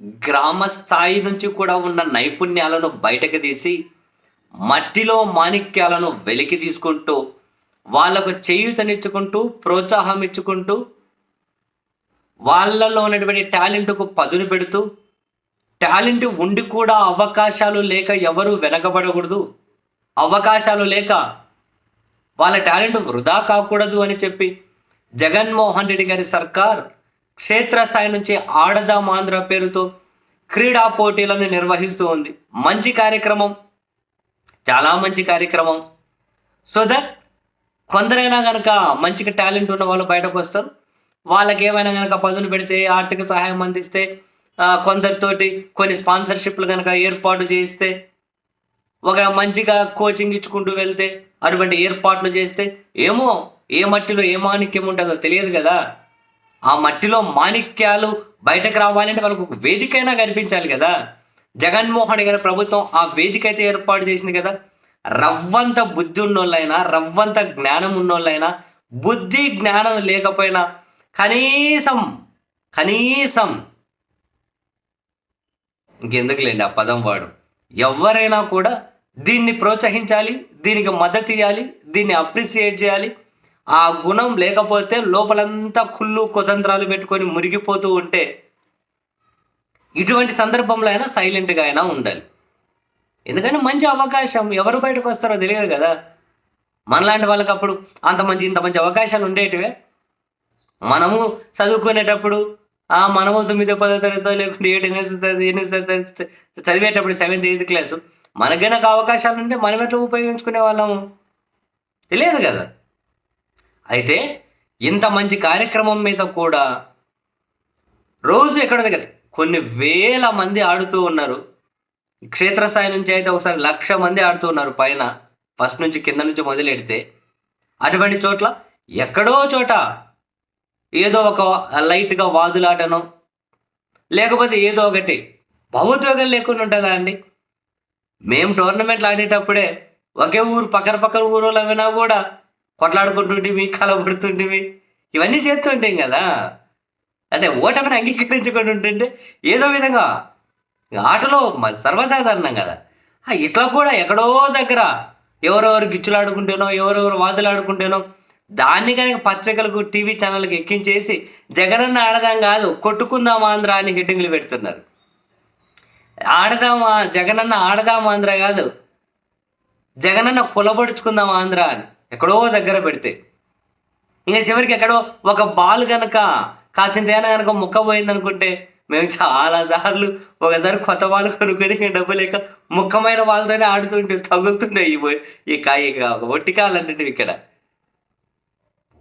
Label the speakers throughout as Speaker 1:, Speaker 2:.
Speaker 1: గ్రామ స్థాయి నుంచి కూడా ఉన్న నైపుణ్యాలను బయటకు తీసి మట్టిలో మాణిక్యాలను వెలికి తీసుకుంటూ వాళ్ళకు చేయూతనిచ్చుకుంటూ ప్రోత్సాహం ఇచ్చుకుంటూ వాళ్ళలో ఉన్నటువంటి టాలెంట్కు పదును పెడుతూ టాలెంట్ ఉండి కూడా అవకాశాలు లేక ఎవరు వెనకబడకూడదు. అవకాశాలు లేక వాళ్ళ టాలెంట్ వృధా కాకూడదు అని చెప్పి జగన్మోహన్ రెడ్డి గారి సర్కార్ క్షేత్రస్థాయి నుంచి ఆడదాం ఆంధ్ర పేరుతో క్రీడా పోటీలను నిర్వహిస్తూ ఉంది. మంచి కార్యక్రమం చాలా మంచి కార్యక్రమం. సో దట్ కొందరైనా కనుక మంచిగా టాలెంట్ ఉన్న వాళ్ళు బయటకు వస్తారు. వాళ్ళకి ఏమైనా కనుక పదును పెడితే ఆర్థిక సహాయం అందిస్తే కొందరితోటి కొన్ని స్పాన్సర్షిప్లు కనుక ఏర్పాటు చేస్తే ఒక మంచిగా కోచింగ్ ఇచ్చుకుంటూ వెళ్తే అటువంటి ఏర్పాట్లు చేస్తే ఏమో ఏ మట్టిలో ఏ మాణిక్యం ఉంటుందో తెలియదు కదా. ఆ మట్టిలో మాణిక్యాలు బయటకు రావాలంటే వాళ్ళకు ఒక వేదికైనా కనిపించాలి కదా. జగన్మోహన్ గారి ప్రభుత్వం ఆ వేదిక అయితే ఏర్పాటు చేసింది కదా. రవ్వంత బుద్ధి ఉన్నోళ్ళైనా రవ్వంత జ్ఞానం ఉన్నోళ్ళైనా బుద్ధి జ్ఞానం లేకపోయినా కనీసం కనీసం ఇంకెందుకులేండి ఆ పదం వాడు. ఎవరైనా కూడా దీన్ని ప్రోత్సహించాలి దీనికి మద్దతు ఇవ్వాలి దీన్ని అప్రిసియేట్ చేయాలి ఆ గుణం లేకపోతే లోపలంతా కుళ్ళు కుతంత్రాలు పెట్టుకొని మురిగిపోతూ ఉంటే ఇటువంటి సందర్భంలో అయినా సైలెంట్గా అయినా ఉండాలి. ఎందుకంటే మంచి అవకాశం. ఎవరు బయటకు వస్తారో తెలియదు కదా. మనలాంటి వాళ్ళకి అప్పుడు అంత మంచి ఇంత మంచి అవకాశాలు ఉండేటివే? మనము చదువుకునేటప్పుడు ఆ మనము తొమ్మిదో పదో తరగతి లేకుంటే ఏడు ఎనిమిది చదివేటప్పుడు సెవెంత్ ఎయిత్ క్లాసు మనకైనా అవకాశాలు ఉంటే మనం ఎట్లా ఉపయోగించుకునే వాళ్ళము? తెలియదు కదా. అయితే ఇంత మంచి కార్యక్రమం మీద కూడా రోజు ఎక్కడ దగ్గర కొన్ని వేల మంది ఆడుతూ ఉన్నారు. క్షేత్రస్థాయి నుంచి అయితే ఒకసారి లక్ష మంది ఆడుతూ ఉన్నారు పైన. ఫస్ట్ నుంచి కింద నుంచి మొదలెడితే అటువంటి చోట్ల ఎక్కడో చోట ఏదో ఒక లైట్గా వాదులాటను లేకపోతే ఏదో ఒకటి భావోద్వేగం లేకుండా ఉంటుందా అండి? మేము టోర్నమెంట్లు ఆడేటప్పుడే ఒకే ఊరు పక్కన పక్కన ఊరు అవినా కూడా కొట్లాడుకుంటుంటివి కలబడుతుంటివి ఇవన్నీ చేస్తుంటాం కదా. అంటే ఓటమిని అంగీకరించుకొని ఉంటుంటే ఏదో విధంగా ఆటలో సర్వసాధారణం కదా. ఇట్లా కూడా ఎక్కడో దగ్గర ఎవరెవరు గిచ్చులాడుకుంటేనో ఎవరెవరు వాదులాడుకుంటేనో దాన్ని కనుక పత్రికలకు టీవీ ఛానళ్ళకి ఎక్కించేసి జగనన్న ఆడదాం కాదు కొట్టుకుందాం ఆంధ్ర అని హెడ్డింగ్లు పెడుతున్నారు. ఆడదాం జగనన్న ఆడదాం ఆంధ్ర కాదు. జగనన్న కులబడుచుకుందాం ఆంధ్ర అని. ఎక్కడో దగ్గర పెడితే. ఇంకా చివరికి ఎక్కడో ఒక బాల్ కనుక కాసింతైనా కనుక ముక్క పోయిందనుకుంటే మేము చాలా సార్లు ఒకసారి కొత్త బాల్ కొనుక్కొని డబ్బు లేక ముక్కమైన వాళ్ళతోనే ఆడుతుంటే తగులుతుండే ఈ కాయ ఈ కా ఒట్టి కాలంటే ఇక్కడ.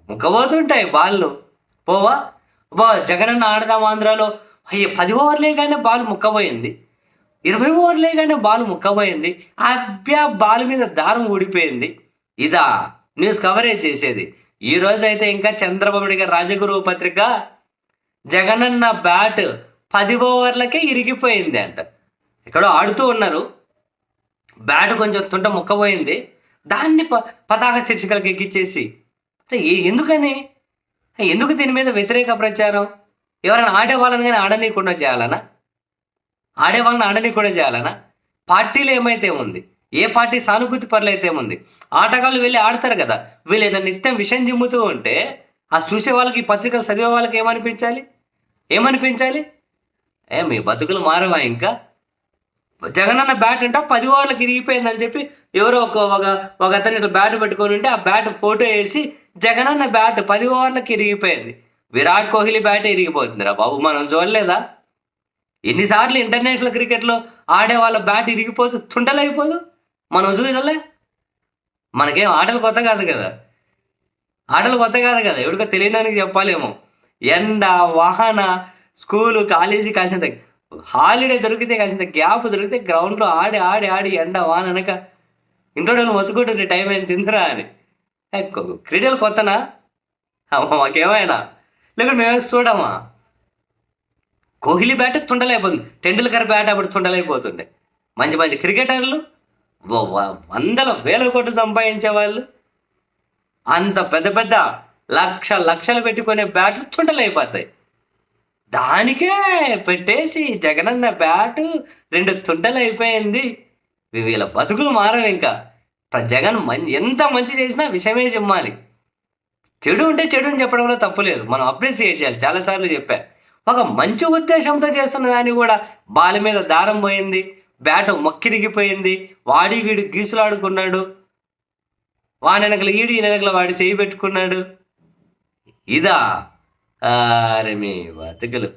Speaker 1: ముక్కబోతుంటాయి బాళ్ళు పోవా? బా జగనన్న ఆడదాం ఆంధ్రాలో. అయ్యో పది ఓవర్లే కానీ బాల్ ముక్కబోయింది ఇరవై ఓవర్లే కానీ బాల్ ముక్కబోయింది అబ్బా బాల్ మీద దారం ఊడిపోయింది. ఇదా న్యూస్ కవరేజ్ చేసేది. ఈ రోజు అయితే ఇంకా చంద్రబాబు రాజగురువు పత్రిక జగనన్న బ్యాట్ పది ఓవర్లకే ఇరిగిపోయింది అంట. ఎక్కడో ఆడుతూ ఉన్నారు. బ్యాట్ కొంచెం తుంట ముక్కబోయింది. దాన్ని ప పతాక శీర్షికలకు ఎక్కిచ్చేసి. అంటే ఎందుకని? ఎందుకు దీని మీద వ్యతిరేక ప్రచారం? ఎవరైనా ఆడే వాళ్ళని కానీ ఆడనీయకుండా చేయాలనా? ఆడేవాళ్ళని ఆడనీయకుండా చేయాలనా? పార్టీలు ఏమైతే ఉంది? ఏ పార్టీ సానుభూతి పరులు ఏముంది? ఆటగాళ్ళు వెళ్ళి ఆడతారు కదా. వీళ్ళు ఏదైనా నిత్యం విషయం జిమ్ముతూ ఉంటే ఆ చూసే వాళ్ళకి ఈ పత్రికలు చదివే వాళ్ళకి ఏమనిపించాలి? ఏమనిపించాలి? ఏ మీ బతుకులు మారవా ఇంకా? జగనన్న బ్యాట్ అంటే పది ఓవర్లకు ఇరిగిపోయిందని చెప్పి ఎవరో ఒక ఒక ఒక అతను ఇట్లా బ్యాట్ పెట్టుకొని ఉంటే ఆ బ్యాట్ ఫోటో వేసి జగనన్న బ్యాట్ పది ఓవర్లకు ఇరిగిపోయింది విరాట్ కోహ్లీ బ్యాట్ ఇరిగిపోతుందిరా బాబు మనం చూడలేదా? ఎన్నిసార్లు ఇంటర్నేషనల్ క్రికెట్లో ఆడే వాళ్ళ బ్యాట్ ఇరిగిపోతూ తుంటలైపోదు? మనం చూడలే మనకేం ఆటలు కొత్త కాదు కదా. ఆటలు కొత్త కాదు కదా. ఎవరికో తెలియడానికి చెప్పాలేమో. ఎండ వాహన స్కూలు కాలేజీ కాసినంత హాలిడే దొరికితే కాసినంత గ్యాప్ దొరికితే గ్రౌండ్లో ఆడి ఆడి ఆడి ఎండ వాన అనక ఇంట్లో వాళ్ళు మొత్తుకుంటుంది టైం అయింది తిందిరా అని. క్రీడలు కొత్తనా? అమ్మ, మాకేమైనా? లేకుంటే మేమే చూడమా? కోహ్లీ బ్యాట్ తుండలైపోతుంది టెండూల్కర్ బ్యాట్ అప్పుడు తుండలైపోతుండే మంచి మంచి క్రికెటర్లు వందల వేల కోట్లు సంపాదించే వాళ్ళు. అంత పెద్ద పెద్ద లక్ష లక్షలు పెట్టుకునే బ్యాట్లు తుంటలైపోతాయి దానికే పెట్టేసి జగనన్న బ్యాటు రెండు తుంటలు అయిపోయింది. వీళ్ళ బతుకులు మారవు ఇంకా. జగన్ మంచి ఎంత మంచి చేసినా విషయమే చెమ్మాలి చెడు ఉంటే చెడుని చెప్పడం చెప్పడంలో తప్పులేదు మనం అప్రిసియేట్ చేయాలి. చాలాసార్లు చెప్పా. ఒక మంచి ఉద్దేశంతో చేస్తున్న దాన్ని కూడా బాల మీద దారం పోయింది. బ్యాట్ మొక్కిరిగిపోయింది. వాడి వీడు గీసులాడుకున్నాడు. వాని వెనకల ఈడి నెనకల వెనకల వాడి చేయి పెట్టుకున్నాడు. ఇదా అరే మీ బతుకులు.